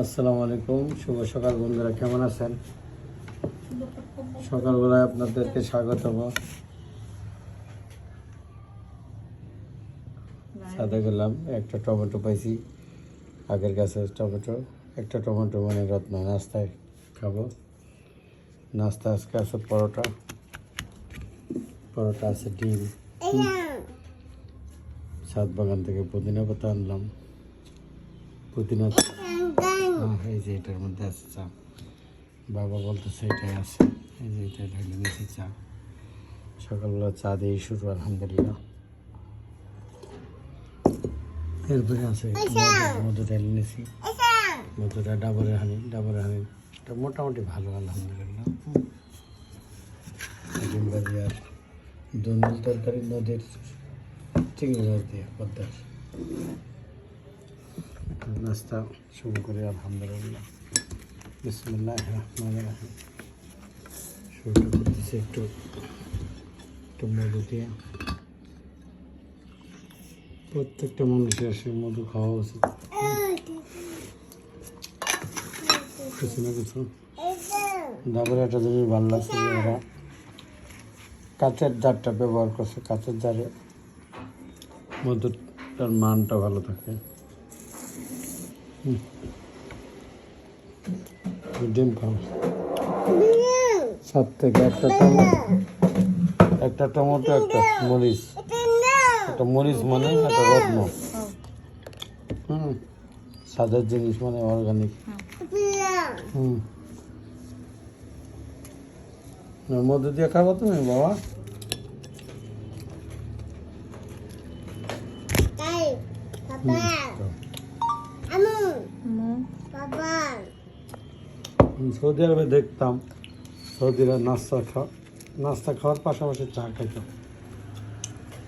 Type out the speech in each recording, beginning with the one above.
আসসালামু আলাইকুম। শুভ সকাল বন্ধুরা, কেমন আছেন? সকালবেলায় আপনাদেরকে স্বাগত সাদা করলাম একটা টমেটো পাইছি, আগের গাছে টমেটো, একটা টমেটো মানে রত্ন, নাস্তায় খাব। নাস্তা আজকে আছে পরোটা। পরোটা আছে ডিম। সাত বাগান থেকে পুদিনা পাতা আনলাম। পুদিনা এই যে এটার মধ্যে আছে চা। বাবা বলতেছে এটাই আছে। এই যে এটা ঢেলে নিয়েছি চা। সকালবেলা চা দিয়ে শুরু আলহামদুলিল্লাহ। এরপরে আছে মধু- ঢেলে নিয়েছি মধুটা ডাবরের হানি ডাবরের হানি এটা মোটামুটি ভালো আলহামদুলিল্লাহ। ডিম ভাজি আর দুন্দুল তরকারি নদীর চিংড়ি মাছ দিয়ে পদ্মার। নাস্তা শুরু করি, আলহামদুলিল্লাহ। বিসমুল্লাহ রহমান রাহিম। শুরুটা করতেছি একটু একটু মধু দিয়ে। প্রত্যেকটা মানুষের আসলে মধু খাওয়া উচিত। কিছু না কিছু। ডাবের একটা জিনিস ভালো লাগছে যে ওরা কাঁচের জারটা ব্যবহার করছে, কাঁচের জারে মধুটার মানটা ভালো থাকে। ডিম খাও। সাত থেকে একটা টমেটো। একটা টমেটো একটা মরিচ। একটা মরিচ মানে একটা রত্ন। হুম। সাদের জিনিস মানে অর্গানিক হুম। মধ্যে দিয়ে খাব তুমি বাবা? হুম, সৌদি আরবে দেখতাম সৌদিরা নাস্তা খাওয়া নাস্তা খাওয়ার পাশাপাশি চা খাইতো।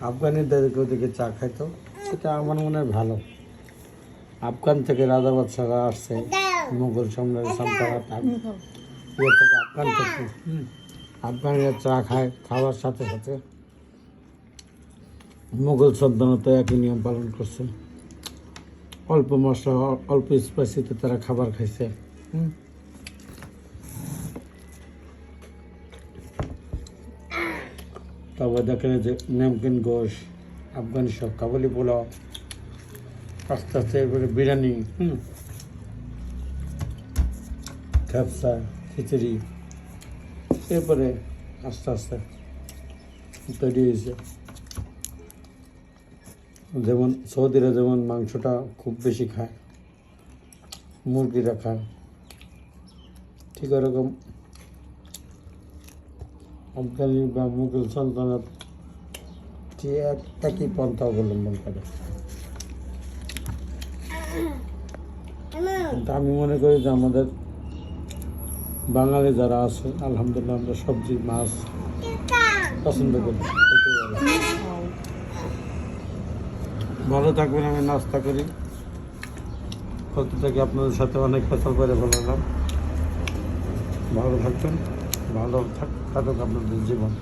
আফগানিদের ওদিকে চা খাইতো সেটা আমার মনে হয় ভালো। আফগান থেকে রাজা বাদশাহরা আসছে মুঘল সম্রাট ইয়ে থেকে আফগান থেকে। আফগানিরা চা খায় খাওয়ার সাথে সাথে মুঘল সাবধানত একই নিয়ম পালন করছে। অল্প মশলা, অল্প স্পাইসিতে তারা খাবার খাইছে। তারপর দেখেন যে নামকিন গোশ, আফগানি সব, কাবুলি পোলাও, আস্তে আস্তে এরপরে বিরিয়ানি, হুম? খিচুড়ি, এরপরে আস্তে আস্তে তৈরি হয়েছে। যেমন সৌদিরা যেমন মাংসটা খুব বেশি খায়, মুরগিরা খায়, ঠিক ওরকম আফগানি বা মুঘল এক, একই পন্থা অবলম্বন করে। আমি মনে করি যে আমাদের বাঙালি যারা আছে, আলহামদুলিল্লাহ আমরা সবজি, মাছ পছন্দ করি। ভালো। থাকবেন, আমি নাস্তা করি কত থেকে আপনাদের সাথে অনেক কথা করে বললাম ভালো থাকবেন, ভালো থাক থাকুক আপনাদের জীবন